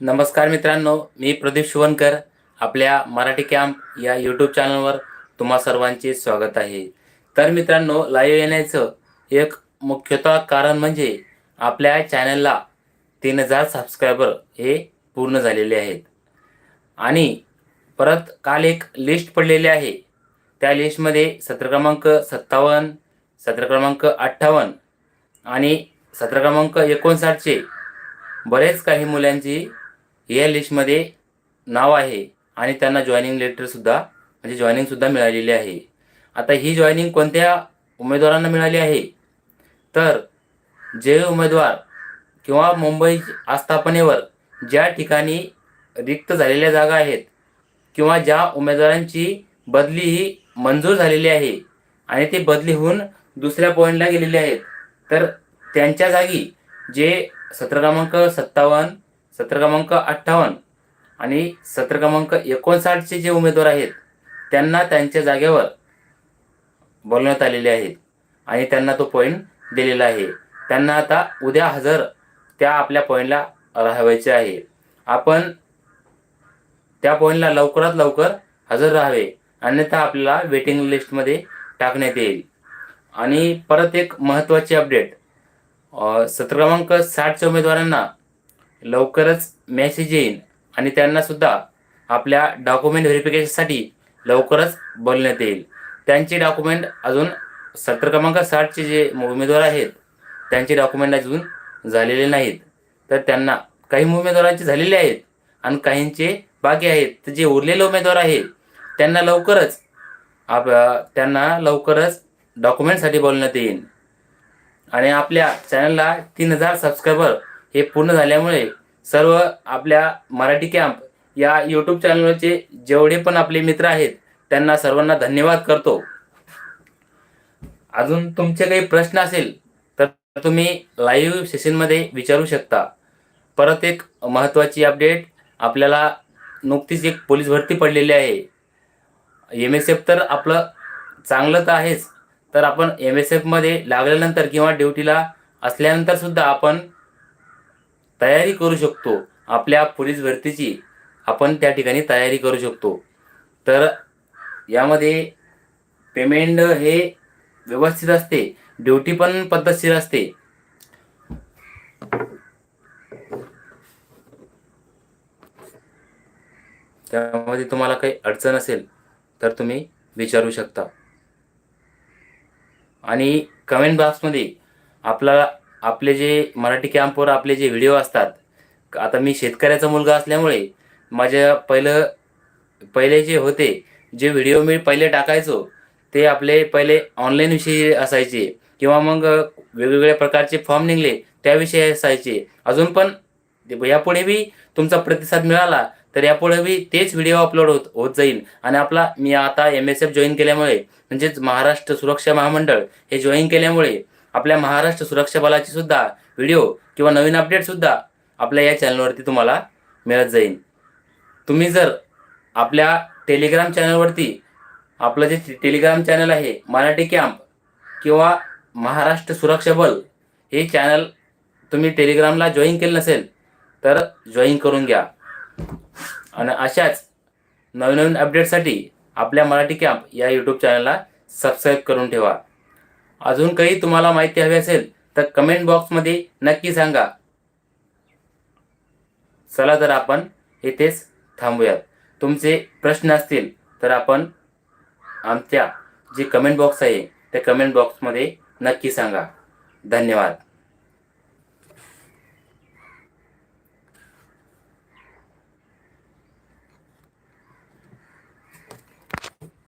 नमस्कार मित्रांनो मी प्रदीप शिवणकर आपल्या मराठी कॅम्प या यूट्यूब चॅनलवर तुम्हा सर्वांचे स्वागत आहे. तर मित्रांनो लाईव्ह येण्याचं एक मुख्यतः कारण म्हणजे आपल्या चॅनलला तीन हजार सबस्क्रायबर हे पूर्ण झालेले आहेत. आणि परत काल एक लिस्ट पडलेली आहे. त्या लिस्टमध्ये सत्र क्रमांक सत्तावन्न सत्र क्रमांक अठ्ठावन्न आणि सत्र क्रमांक एकोणसाठचे बरेच काही मुलांची या लिस्टमध्ये नाव आहे आणि त्यांना जॉईनिंग लेटरसुद्धा म्हणजे जॉईनिंगसुद्धा मिळालेली आहे. आता ही जॉईनिंग कोणत्या उमेदवारांना मिळाली आहे? तर जे उमेदवार किंवा मुंबई आस्थापनेवर ज्या ठिकाणी रिक्त झालेल्या जागा आहेत किंवा ज्या उमेदवारांची बदली ही मंजूर झालेली आहे आणि ते बदली होऊन दुसऱ्या पॉईंटला गेलेले आहेत तर त्यांच्या जागी जे सत्र क्रमांक सत्तावन्न सत्र क्रमांक अठ्ठावन्न आणि सत्र क्रमांक एकोणसाठचे जे उमेदवार आहेत त्यांना त्यांच्या जागेवर बोलवण्यात आलेले आहेत आणि त्यांना तो पॉईंट दिलेला आहे. त्यांना आता उद्या हजर त्या आपल्या पॉईंटला राहावायचे आहे. आपण त्या पॉईंटला लवकरात लवकर हजर राहावे अन्यथा आपल्याला वेटिंग लिस्टमध्ये टाकण्यात येईल. आणि परत एक महत्त्वाची अपडेट सत्र क्रमांक साठच्या उमेदवारांना लवकरच मेसेज येईल आणि त्यांना सुद्धा आपल्या डॉक्युमेंट व्हेरिफिकेशनसाठी लवकरच बोलण्यात येईल. त्यांचे डॉक्युमेंट अजून सत्र क्रमांक साठचे जे उमेदवार आहेत त्यांचे डॉक्युमेंट अजून झालेले नाहीत. तर त्यांना काही उमेदवारांचे झालेले आहेत आणि काहींचे बाकी आहेत. तर जे उरलेले उमेदवार आहेत त्यांना लवकरच आप त्यांना लवकरच डॉक्युमेंटसाठी बोलण्यात येईल आणि आपल्या चॅनलला तीन हजार सबस्क्रायबर हे पूर्ण झाल्यामुळे सर्व आपल्या मराठी कॅम्प या यूट्यूब चॅनलचे जेवढे पण आपले मित्र आहेत त्यांना सर्वांना धन्यवाद करतो. अजून तुमचे काही प्रश्न असेल तर तुम्ही लाईव्ह सेशनमध्ये विचारू शकता. परत एक महत्त्वाची अपडेट आपल्याला नुकतीच एक पोलीस भरती पडलेली आहे. एम एस एफ तर आपलं चांगलं तर आहेच तर आपण एम एस एफमध्ये लागल्यानंतर किंवा ड्युटीला असल्यानंतर सुद्धा आपण तयारी करू शकतो. आपल्या पोलीस भरतीची आपण त्या ठिकाणी तयारी करू शकतो. तर यामध्ये पेमेंट हे व्यवस्थित असते. ड्युटी पण पद्धतशीर असते. त्यामध्ये तुम्हाला काही अडचण असेल तर तुम्ही विचारू शकता. आणि कमेंट बॉक्समध्ये आपला आपले जे मराठी कॅम्पवर आपले जे व्हिडिओ असतात आता मी शेतकऱ्याचा मुलगा असल्यामुळे माझ्या पहिलं पहिले जे होते जे व्हिडिओ मी पहिले टाकायचो ते आपले पहिले ऑनलाईन विषयी असायचे. किंवा मग वेगवेगळ्या प्रकारचे फॉर्म निघले त्याविषयी असायचे. अजून पण यापुढे बी तुमचा प्रतिसाद मिळाला तर यापुढे बी तेच व्हिडिओ अपलोड होत होत जाईल. आणि आपला मी आता एम एस एफ जॉईन केल्यामुळे म्हणजेच महाराष्ट्र सुरक्षा महामंडळ हे जॉईन केल्यामुळे आपल्या महाराष्ट्र सुरक्षा बलाची सुद्धा व्हिडिओ किंवा नवीन अपडेट सुद्धा आपल्या या चॅनलवरती तुम्हाला मिळत जाईल. तुम्ही जर आपल्या टेलिग्राम चॅनलवरती आपलं जे टेलिग्राम चॅनल आहे मराठी कॅम्प किंवा महाराष्ट्र सुरक्षा बल हे चॅनल तुम्ही टेलिग्रामला जॉईन केलं नसेल तर जॉईन करून घ्या. आणि अशाच नवीन नवीन अपडेटसाठी आपल्या मराठी कॅम्प या यूट्यूब चॅनलला सबस्क्राईब करून ठेवा. अजून काही तुम्हाला माहिती हवी असेल तर कमेंट बॉक्समध्ये नक्की सांगा. चला तर आपण इथेच थांबूयात. तुमचे प्रश्न असतील तर आपण आमच्या जे कमेंट बॉक्स आहे त्या कमेंट बॉक्समध्ये नक्की सांगा. धन्यवाद.